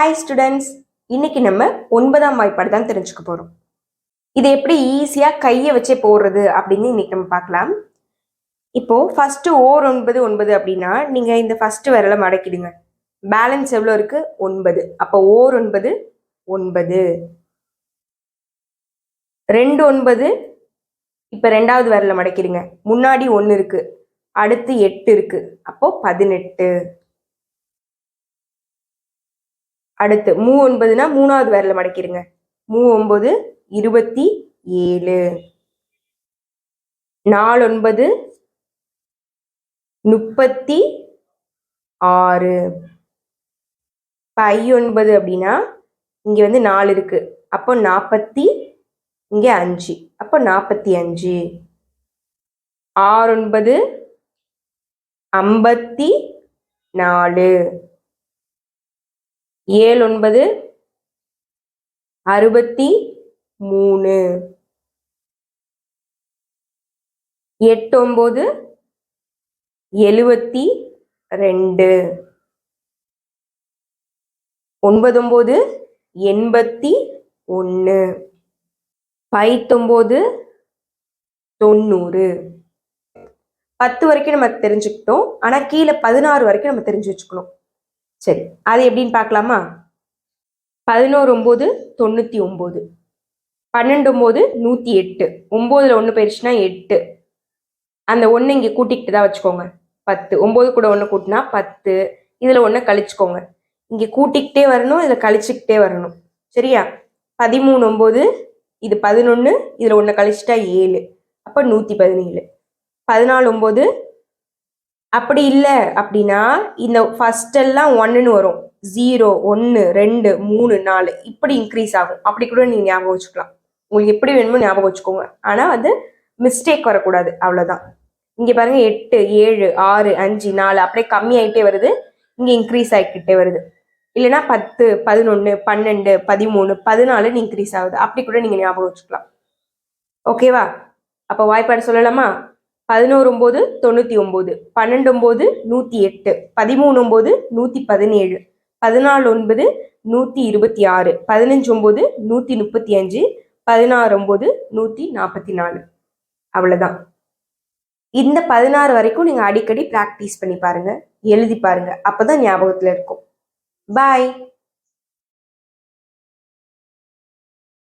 Hi students இன்னைக்கு நம்ம ஒன்பதாம் வாய்ப்பாடு தான் தெரிஞ்சுக்க போறோம். இது எப்படி ஈஸியா கையை வச்சே போடுறது அப்படின்னு இன்னைக்கு நம்ம பார்க்கலாம். இப்போ ஃபர்ஸ்ட் ஓர் ஒன்பது ஒன்பது அப்படின்னா நீங்க இந்த ஃபர்ஸ்ட் விரலை மடக்கிடுங்க. பேலன்ஸ் எவ்வளோ இருக்கு? ஒன்பது. அப்போ ஓர் ஒன்பது ஒன்பது. ரெண்டு ஒன்பது இப்போ ரெண்டாவது விரலை மடக்கிடுங்க. முன்னாடி ஒன்று இருக்கு. அடுத்து எட்டு இருக்கு. அப்போ பதினெட்டு. அடுத்து மூ ஒன்பதுனா மூணாவது விரல மடக்கிடுங்க மூ ஒன்பது இருபத்தி ஏழு. நாலு ஒன்பது முப்பத்தி ஆறு. பை ஒன்பது அப்படின்னா இங்கே வந்து நாலு இருக்கு. அப்போ நாற்பத்தி இங்கே அஞ்சு. அப்போ நாற்பத்தி அஞ்சு. ஆறு ஒன்பது ஐம்பத்தி நாலு. ஏழு ஒன்பது அறுபத்தி மூணு. எட்டு எழுபத்தி ரெண்டு. ஒன்பது எண்பத்தி ஒன்று பைத்தொம்போது தொண்ணூறு. பத்து வரைக்கும் நம்ம தெரிஞ்சுக்கிட்டோம். ஆனால் கீழே பதினாறு வரைக்கும் நம்ம தெரிஞ்சு வச்சுக்கணும். சரி அது எப்படின்னு பார்க்கலாமா? பதினோரு ஒம்பது தொண்ணூற்றி ஒம்பது. பன்னெண்டு ஒம்பது நூற்றி எட்டு. ஒம்போதில் ஒன்று போயிடுச்சுன்னா எட்டு. அந்த ஒன்று இங்கே கூட்டிக்கிட்டு தான் வச்சுக்கோங்க. பத்து. ஒம்பது கூட ஒன்று கூட்டினா பத்து. இதில் ஒன்று கழிச்சுக்கோங்க. இங்கே கூட்டிக்கிட்டே வரணும் இதில் கழிச்சுக்கிட்டே வரணும். சரியா? பதிமூணு ஒம்பது இது பதினொன்று இதில் ஒன்று கழிச்சிட்டா ஏழு. அப்போ நூற்றி பதினேழு. பதினாலு ஒம்பது அப்படி இல்லை அப்படின்னா இந்த ஃபஸ்ட்டெல்லாம் ஒன்றுன்னு வரும். ஜீரோ ஒன்று ரெண்டு மூணு நாலு. இப்படி இன்க்ரீஸ் ஆகும். அப்படி கூட நீங்கள் ஞாபகம் வச்சுக்கலாம். உங்களுக்கு எப்படி வேணுமோ ஞாபகம் வச்சுக்கோங்க. ஆனால் வந்து மிஸ்டேக் வரக்கூடாது. அவ்வளோதான் இங்கே பாருங்க எட்டு ஏழு ஆறு அஞ்சு நாலு அப்படியே கம்மியாயிட்டே வருது. இங்கே இன்க்ரீஸ் ஆகிக்கிட்டே வருது. இல்லைன்னா பத்து பதினொன்று பன்னெண்டு பதிமூணு பதினாலுன்னு இன்க்ரீஸ் ஆகுது. அப்படி கூட நீங்கள் ஞாபகம் வச்சுக்கலாம். ஓகேவா அப்போ வாய்ப்பாடு சொல்லலாமா? பதினோரு ஒம்பது தொண்ணூற்றி ஒம்பது பன்னெண்டு ஒம்பது நூற்றி எட்டு பதிமூணு ஒம்பது நூற்றி பதினேழு பதினாலு ஒன்பது நூற்றி இருபத்தி ஆறு பதினஞ்சு ஒம்பது நூற்றி முப்பத்தி அஞ்சு பதினாறு ஒம்பது நூற்றி நாற்பத்தி நாலு அவ்வளோதான் இந்த பதினாறு வரைக்கும் நீங்கள் அடிக்கடி ப்ராக்டிஸ் பண்ணி பாருங்கள் எழுதி பாருங்கள் அப்போ தான் ஞாபகத்தில் இருக்கும். பாய்